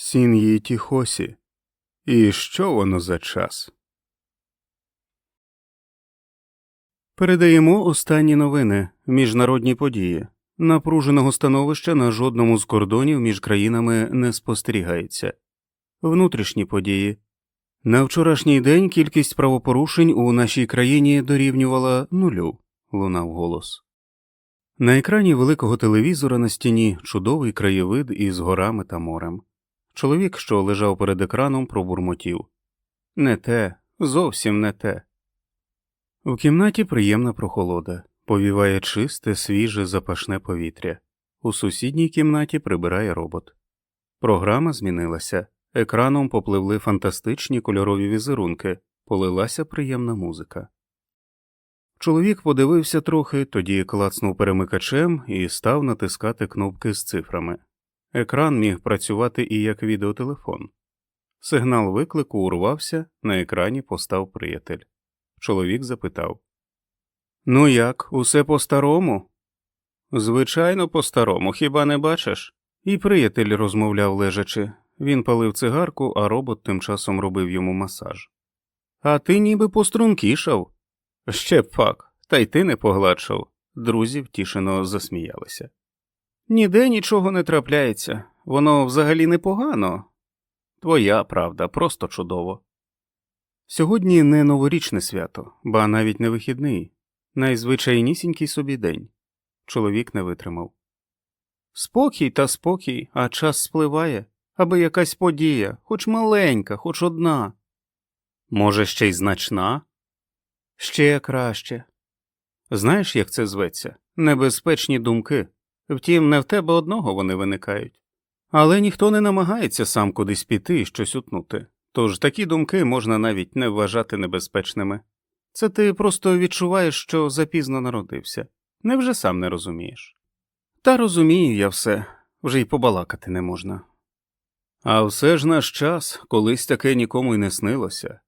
Сін'ї Тіхосі. І що воно за час? Передаємо останні новини, міжнародні події. Напруженого становища на жодному з кордонів між країнами не спостерігається. Внутрішні події. На вчорашній день кількість правопорушень у нашій країні дорівнювала нулю, лунав голос. На екрані великого телевізора на стіні чудовий краєвид із горами та морем. Чоловік, що лежав перед екраном, пробурмотів Не те, зовсім не те. В кімнаті приємна прохолода, повіває чисте, свіже, запашне повітря. У сусідній кімнаті прибирає робот. Програма змінилася. Екраном попливли фантастичні кольорові візерунки, полилася приємна музика. Чоловік подивився трохи, тоді клацнув перемикачем і став натискати кнопки з цифрами. Екран міг працювати і як відеотелефон. Сигнал виклику урвався, на екрані постав приятель. Чоловік запитав Ну як, усе по старому? Звичайно, по старому, хіба не бачиш? І приятель розмовляв лежачи. Він палив цигарку, а робот тим часом робив йому масаж. А ти ніби пострункішав. Ще б пак, та й ти не погладшав. Друзі втішено засміялися. Ніде нічого не трапляється, воно взагалі непогано. Твоя правда, просто чудово. Сьогодні не новорічне свято, ба навіть не вихідний, найзвичайнісінький собі день. Чоловік не витримав. Спокій та спокій, а час спливає, аби якась подія, хоч маленька, хоч одна. Може, ще й значна? Ще краще. Знаєш, як це зветься? Небезпечні думки. Втім, не в тебе одного вони виникають. Але ніхто не намагається сам кудись піти і щось утнути. Тож такі думки можна навіть не вважати небезпечними. Це ти просто відчуваєш, що запізно народився. Невже сам не розумієш? Та розумію я все, вже й побалакати не можна. А все ж наш час колись таке нікому й не снилося.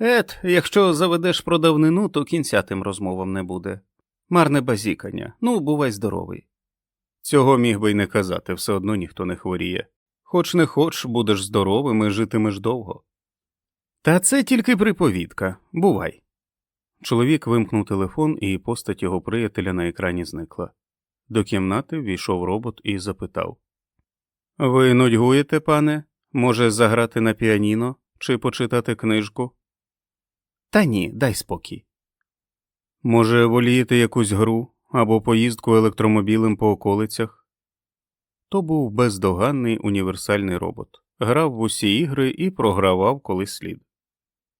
Ет, якщо заведеш про давнину, то кінця тим розмовам не буде. Марне базікання, ну, бувай здоровий. Цього міг би й не казати, все одно ніхто не хворіє. Хоч не хоч, будеш здоровим і житимеш довго. Та це тільки приповідка, бувай. Чоловік вимкнув телефон, і постать його приятеля на екрані зникла. До кімнати війшов робот і запитав Ви нудьгуєте, пане? Може, заграти на піаніно чи почитати книжку? Та ні, дай спокій. Може, волієте якусь гру або поїздку електромобілем по околицях? То був бездоганний універсальний робот, грав в усі ігри і програвав коли слід.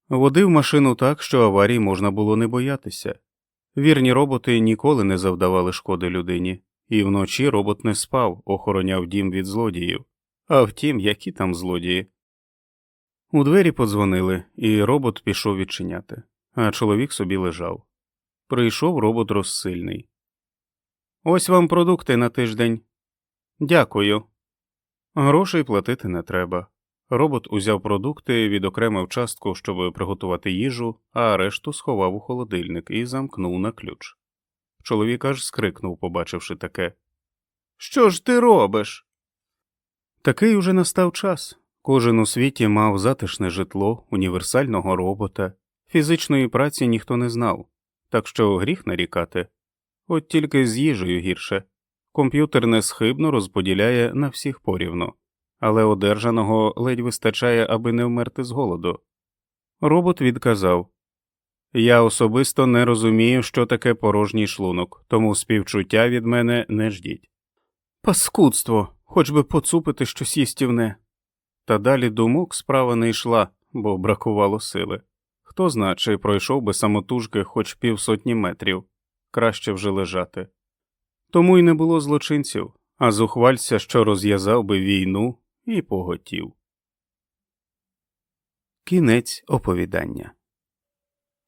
Водив машину так, що аварій можна було не боятися. Вірні роботи ніколи не завдавали шкоди людині, і вночі робот не спав, охороняв дім від злодіїв. А втім, які там злодії. У двері подзвонили, і робот пішов відчиняти, а чоловік собі лежав. Прийшов робот розсильний. Ось вам продукти на тиждень. Дякую. Грошей платити не треба. Робот узяв продукти, відокремив частку, щоб приготувати їжу, а решту сховав у холодильник і замкнув на ключ. Чоловік аж скрикнув, побачивши таке. Що ж ти робиш? Такий уже настав час. Кожен у світі мав затишне житло, універсального робота, фізичної праці ніхто не знав, так що гріх нарікати. От тільки з їжею гірше. Комп'ютер несхибно розподіляє на всіх порівну, але одержаного ледь вистачає, аби не вмерти з голоду. Робот відказав Я особисто не розумію, що таке порожній шлунок, тому співчуття від мене не ждіть. Паскудство, хоч би поцупити щось їстівне. Та далі думок справа не йшла, бо бракувало сили. Хто зна, чи пройшов би самотужки хоч півсотні метрів, краще вже лежати. Тому й не було злочинців, а зухвальця, що розв'язав би війну, і поготів. Кінець оповідання.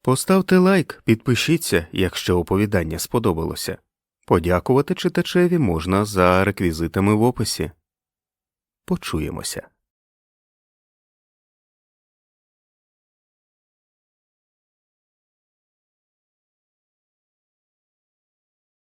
Поставте лайк, підпишіться, якщо оповідання сподобалося. Подякувати читачеві можна за реквізитами в описі. Почуємося.